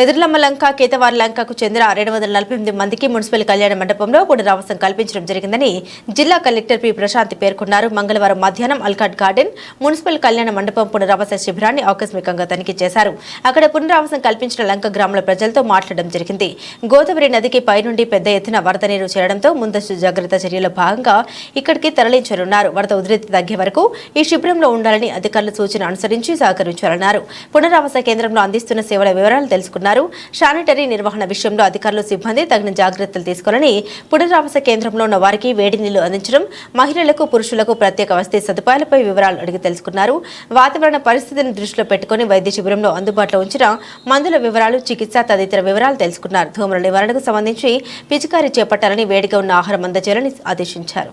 ఎదుర్లమ్మ లంక కేతవార్ లంకకు చెందిన రెండు వందల నలభై ఎనిమిది మందికి మున్సిపల్ కళ్యాణ మండపంలో పునరావాసం కల్పించడం జరిగిందని జిల్లా కలెక్టర్ పి. ప్రశాంత్ పేర్కొన్నారు. మంగళవారం మధ్యాహ్నం అల్కాట్ గార్డెన్ మున్సిపల్ కళ్యాణ మండపం పునరావాస శిబిరాన్ని ఆకస్మికంగా తనిఖీ చేశారు. అక్కడ పునరావాసం కల్పించిన లంక గ్రామాల ప్రజలతో మాట్లాడడం జరిగింది. గోదావరి నదికి పైనుండి పెద్ద ఎత్తున వరద నీరు చేరడంతో ముందస్తు జాగ్రత్త చర్యల్లో భాగంగా ఇక్కడికి తరలించనున్నారు. వరద ఉధృతి తగ్గే వరకు ఈ శిబిరంలో ఉండాలని అధికారుల సూచన అనుసరించి సహకరించాలన్నారు. పునరావాస కేంద్రంలో అందిస్తున్న సేవల వివరాలు తెలుసుకున్నారు. శానిటరీ నిర్వహణ విషయంలో అధికారులు సిబ్బంది తగిన జాగ్రత్తలు తీసుకోవాలని పునరావాస కేంద్రంలో ఉన్న వారికి వేడి నీళ్ళు అందించడం మహిళలకు పురుషులకు ప్రత్యేక వసతి సదుపాయాలపై వివరాలు అడిగి తెలుసుకున్నారు. వాతావరణ పరిస్థితిని దృష్టిలో పెట్టుకుని వైద్య శిబిరంలో అందుబాటులో ఉంచిన మందుల వివరాలు చికిత్స తదితర వివరాలు తెలుసుకున్నారు. ధూమల నివారణకు సంబంధించి పిచికారీ చేపట్టాలని వేడిగా ఉన్న ఆహారం అందజేయాలని ఆదేశించారు.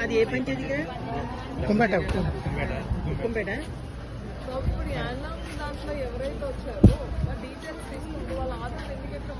అది ఏ పంచాయతీగా కుంపేట కుంపేట దాంట్లో ఎవరైతే వచ్చారో ఆ డీటెయిల్స్ వాళ్ళ ఆధార్ ఎందుకు ఎట్లా